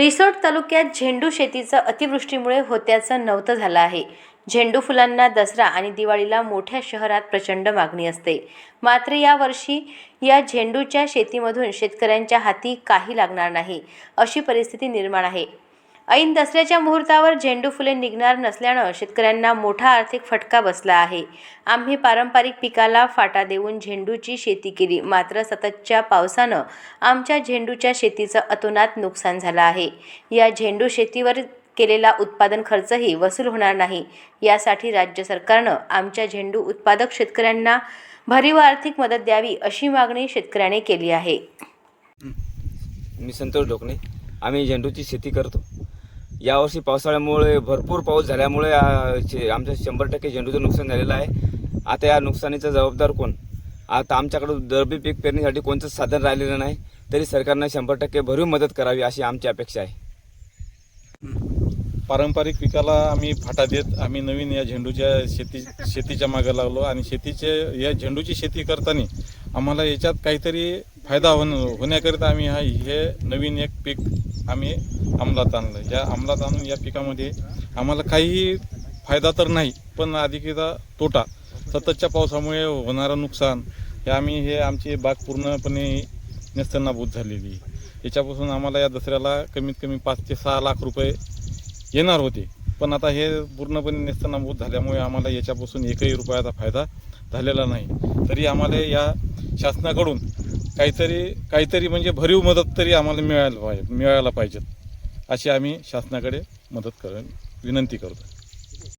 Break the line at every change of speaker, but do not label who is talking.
रिसोड तालुक्यात झेंडू शेतीचं अतिवृष्टीमुळे होत्याचं नव्हतं झालं आहे. झेंडू फुलांना दसरा आणि दिवाळीला मोठ्या शहरात प्रचंड मागणी असते. मात्र यावर्षी या झेंडूच्या शेतीमधून शेतकऱ्यांच्या हाती काही लागणार नाही अशी परिस्थिती निर्माण आहे. ऐन दसऱ्याच्या मुहूर्तावर झेंडू फुले निघणार नसल्यानं शेतकऱ्यांना मोठा आर्थिक फटका बसला आहे. आम्ही पारंपरिक पिकाला फाटा देऊन झेंडूची शेती केली. मात्र सततच्या पावसानं आमच्या झेंडूच्या शेतीचं अतोनात नुकसान झालं आहे. या झेंडू शेतीवर केलेला उत्पादन खर्चही वसूल होणार नाही. यासाठी राज्य सरकारनं आमच्या झेंडू उत्पादक शेतकऱ्यांना भरीव आर्थिक मदत द्यावी अशी मागणी शेतकऱ्याने केली आहे.
मी संतोष ढोकणे. आम्ही झेंडूची शेती करतो. यावर्षी पावसाळ्यामुळे भरपूर पाऊस झाल्यामुळे शे- आमचं शंभर टक्के झेंडूचं नुकसान झालेलं आहे. आता या नुकसानीचा जबाबदार कोण? आता आमच्याकडं दरबी पीक पेरणीसाठी कोणतंच साधन राहिलेलं नाही तरी सरकारनं शंभर टक्के भरीव मदत करावी अशी आमची अपेक्षा आहे.
पारंपरिक पिकाला आम्ही फाटा देत आम्ही नवीन या झेंडूच्या शेती शेतीच्या मागे लागलो आणि शेतीचे या झेंडूची शेती करताना आम्हाला याच्यात काहीतरी फायदा होण होण्याकरिता आम्ही हा हे नवीन एक पीक आम्ही अंमलात आणलं या अंमलात आणून या पिकामध्ये आम्हाला काहीही फायदा तर नाही पण अधिकदा तोटा सततच्या पावसामुळे होणारं नुकसान हे आम्ही हे आमची बाग पूर्णपणे नेस्तनाभूत झालेली. याच्यापासून आम्हाला या दसऱ्याला कमीत कमी पाच ते सहा लाख रुपये येणार होते. पण आता हे पूर्णपणे नेस्तनाभूत झाल्यामुळे आम्हाला याच्यापासून एकही रुपयाचा फायदा झालेला नाही. तरी आम्हाला या शासनाकडून काहीतरी काहीतरी म्हणजे भरीव मदत तरी आम्हाला मिळायला पाहिजे मिळायला पाहिजेत अशी आम्ही शासनाकडे मदत कर विनंती करतो